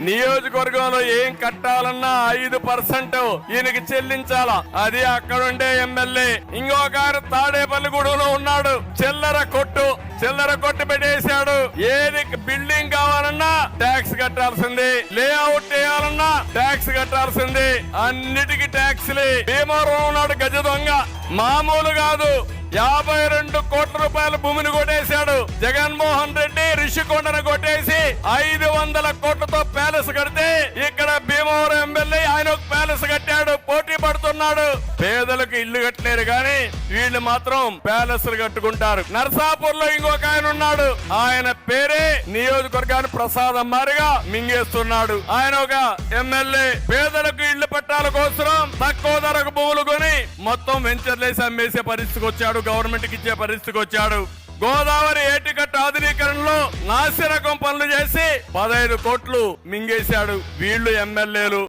నియోజకవర్గంలో ఏం కట్టాలన్నా ఐదు పర్సెంట్ ఈయనకి చెల్లించాలా? అది అక్కడుండే ఎమ్మెల్యే. ఇంకొక ఆయన తాడేపల్లిగూడెంలో ఉన్నాడు. చిల్లర కొట్టు చిల్లర కొట్టు పెట్టేశాడు. ఏది బిల్డింగ్ కావాలన్నా ట్యాక్స్ కట్టాల్సింది. లేఅవుట్ చేయాలన్నా ట్యాక్స్ కట్టాల్సింది. అన్నిటికీ ట్యాక్స్లే. భీమవరం ఉన్నాడు గజ దొంగ. మామూలు కాదు. యాభై రెండు కోట్ల రూపాయల భూమిని కొట్టేశాడు. జగన్మోహన్ రెడ్డి రిషికొండను కొట్టేసి ఐదు వందల కోట్లతో ప్యాలెస్ కడితే ఇక్కడ భీమవరం ఎమ్మెల్యే ఆయన ఒక ప్యాలెస్ కట్టాడు పోటీ పడుతున్నాడు. పేదలకు ఇల్లు కట్టలేరు కానీ వీళ్ళు మాత్రం ప్యాలెస్ కట్టుకుంటారు. నర్సాపూర్లో ఇంకొక ఆయన ఉన్నాడు. ఆయన పేరే నియోజకవర్గాన్ని ప్రసాదం మారిగా మింగేస్తున్నాడు. ఆయన ఒక ఎమ్మెల్యే. పేదలకు ఇళ్ళు పట్టాల కోసం తక్కువ ధరకు భూములు కొని మొత్తం వెంచర్లేసి అమ్మేసే పరిస్థితికి వచ్చాడు. గవర్నమెంట్కి ఇచ్చే పరిస్థితికి వచ్చాడు. గోదావరి ఏటికట్ ఆధునీకరణలో నాసిరకం పనులు చేసి పదహైదు కోట్లు మింగేశాడు వీళ్ళు ఎమ్మెల్యేలు.